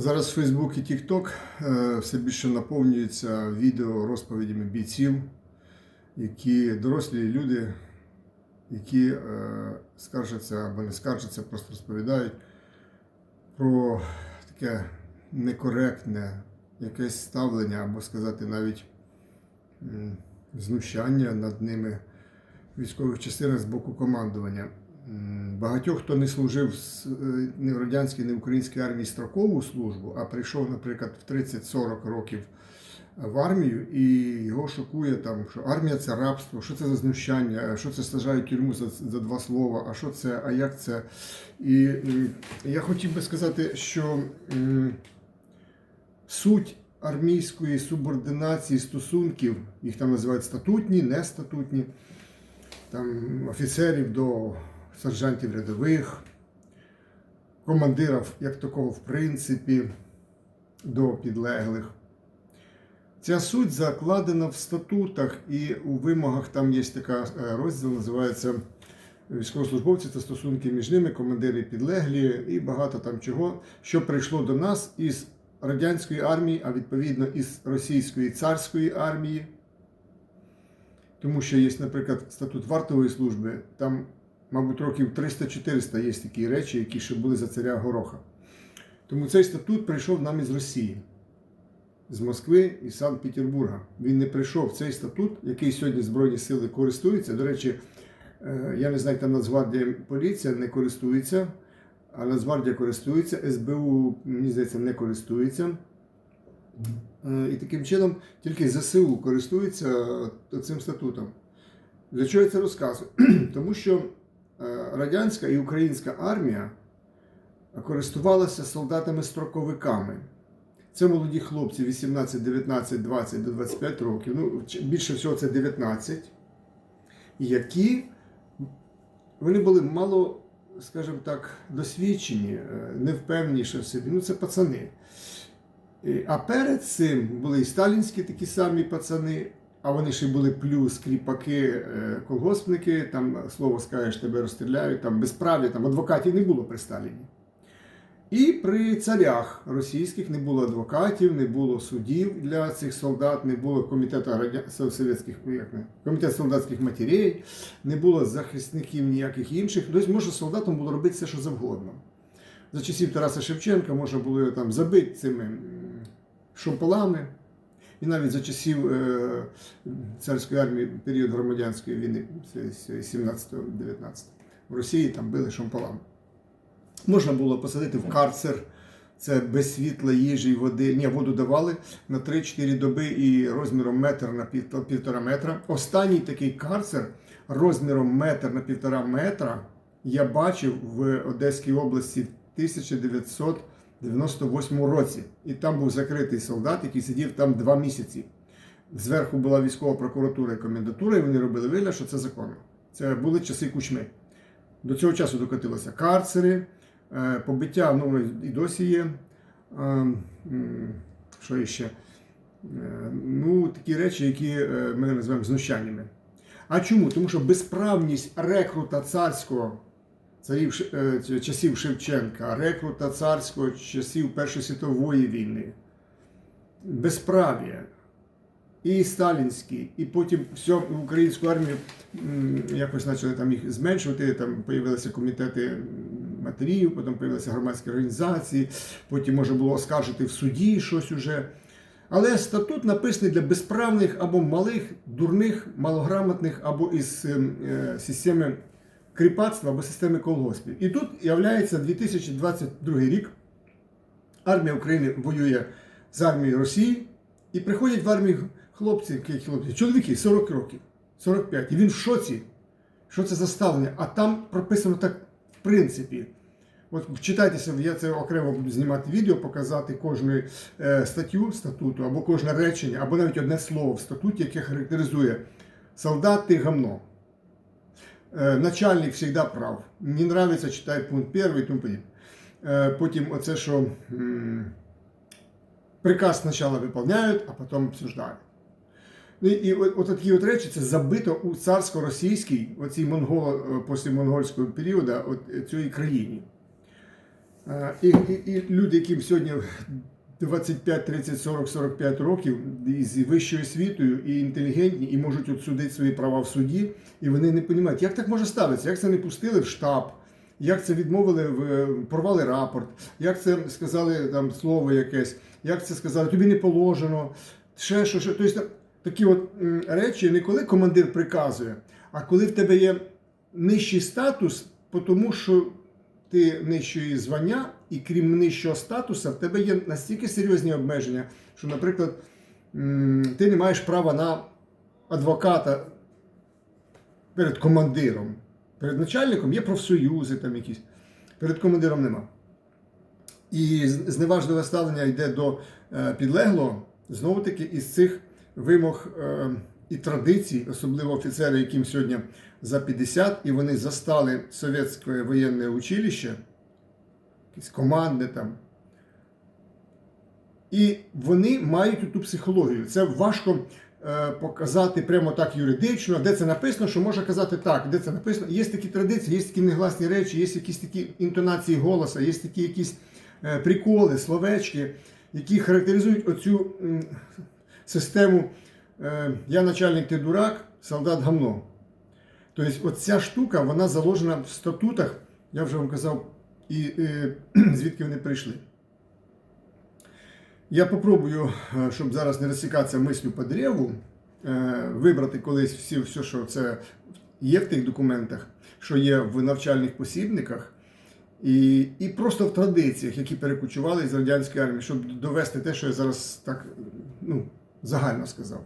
Зараз Фейсбук і TikTok е, все більше наповнюються відео розповідями бійців, які дорослі люди, які е, скаржаться або не скаржаться, просто розповідають про таке некоректне якесь ставлення, або сказати навіть знущання над ними військових частинах з боку командування. Багатьох, хто не служив е, ні в радянській, ні в українській армії строкову службу, а прийшов, наприклад, в 30-40 років в армію, і його шокує там, що армія це рабство, що це за знущання, що це сажають тюрму за, за два слова, а що це, а як це. І я хотів би сказати, що суть армійської субординації стосунків, їх там називають статутні, нестатутні, там офіцерів до сержантів рядових, командирів, як такого, в принципі, до підлеглих. Ця суть закладена в статутах і у вимогах там є така е, розділ, називається військовослужбовці та стосунки між ними, командири підлеглі, і багато там чого, що прийшло до нас із радянської армії, а відповідно із російської царської армії. Тому що є, наприклад, статут вартової служби, там, мабуть, років 300-400 є такі речі, які ще були за царя Гороха. Тому цей статут прийшов нам із Росії, з Москви і Санкт-Петербурга. Він не прийшов цей статут, який сьогодні Збройні сили користуються. До речі, е, я не знаю, там Нацгвардія поліція не користується, а Нацгвардія користується, СБУ, мені здається, не користується. Е, І таким чином тільки ЗСУ користується цим статутом. Для чого я це розказую? Тому що радянська і українська армія користувалася солдатами-строковиками. Це молоді хлопці 18, 19, 20 до 25 років. Ну, більше всього це 19, які вони були мало, скажімо так, досвідчені, е, не впевнені в собі. Ну, це пацани. А перед цим були і сталінські такі самі пацани, а вони ще були плюс кріпаки, е, колгоспники, там слово скажеш, тебе розстріляють, там безправ'я, там адвокатів не було при Сталіні. І при царях російських не було адвокатів, не було судів для цих солдат, не було комітету радя- совєтських, як не, комітет солдатських матерей, не було захисників ніяких інших. Тобто, може солдатам було робити все, що завгодно. За часів Тараса Шевченка можна було його там забити цими шомполами. І навіть за часів е, царської армії період громадянської війни, 17-19, в Росії там били шомполами. Можна було посадити в карцер, це без світла, їжі води. Ні, воду давали на 3-4 доби і розміром метр на півтора метра. Останній такий карцер розміром метр на півтора метра я бачив в Одеській області в 1998 році. І там був закритий солдат, який сидів там два місяці. Зверху була військова прокуратура і комендатура, і вони робили вигляд, що це законно. Це були часи кучми. До цього часу докотилися карцери, е, побиття ну, і досі є. Що іще? Е, Ну, такі речі, які е, ми називаємо знущаннями. А чому? Тому що безправність рекрута царського царів е, часів Шевченка, рекрута царського часів Першої світової війни, безправ'я, і сталінський, і потім всю українську армію якось почали там їх зменшувати. Там появилися комітети матерів, потім появилися громадські організації, потім можна було оскаржити в суді щось уже. Але статут написаний для безправних або малих, дурних, малограмотних, або із ем, е, системи кріпацтва або системи колгоспів. І тут являється 2022 рік. Армія України воює з армією Росії, і приходять в армію хлопці, хлопці, чоловіки 40 років, 45. І він в шоці. Що це за ставлення? А там прописано так, в принципі. От читайтеся, я це окремо буду знімати відео, показати кожну е, статтю статуту, або кожне речення, або навіть одне слово в статуті, яке характеризує солдат ти гамно. Е, начальник завжди прав. Не нравится, читай пункт перший тому подібне. Е, потім оце, що приказ спочатку виконують, а потім обсуждають. Ну, і от, от от речі це забито у царсько-російській, оцій монголо, е, після монгольського періоду, е, країні. І, і, і люди, яким сьогодні 25, 30, 40, 45 років з вищою освітою, і інтелігентні, і можуть от судити свої права в суді, і вони не розуміють, як так може ставитися, як це не пустили в штаб, як це відмовили, в, порвали рапорт, як це сказали там слово якесь, як це сказали, тобі не положено, ще що, що. Тобто такі от речі не коли командир приказує, а коли в тебе є нижчий статус, тому що ти нижчої звання, і крім нижчого статусу, в тебе є настільки серйозні обмеження, що, наприклад, ти не маєш права на адвоката перед командиром. Перед начальником є профсоюзи там якісь, перед командиром нема. І зневажливе ставлення йде до е, підлеглого, знову таки, із цих вимог е, і традицій, особливо офіцери, яким сьогодні за 50, і вони застали совєтське воєнне училище, якесь командне там. І вони мають ту психологію. Це важко е, показати прямо так юридично, де це написано, що можна казати так, де це написано. Є такі традиції, є такі негласні речі, є якісь такі інтонації голоса, є такі якісь е, приколи, словечки, які характеризують оцю м, систему е, Я начальник, ти дурак, солдат гамно. Тобто, оця штука, вона заложена в статутах, я вже вам казав, і е, звідки вони прийшли. Я попробую, е, щоб зараз не розсікатися мислю по дереву, е, вибрати колись всі, все, що це є в тих документах, що є в навчальних посібниках, і, і просто в традиціях, які перекочували з радянської армії, щоб довести те, що я зараз так ну, загально сказав.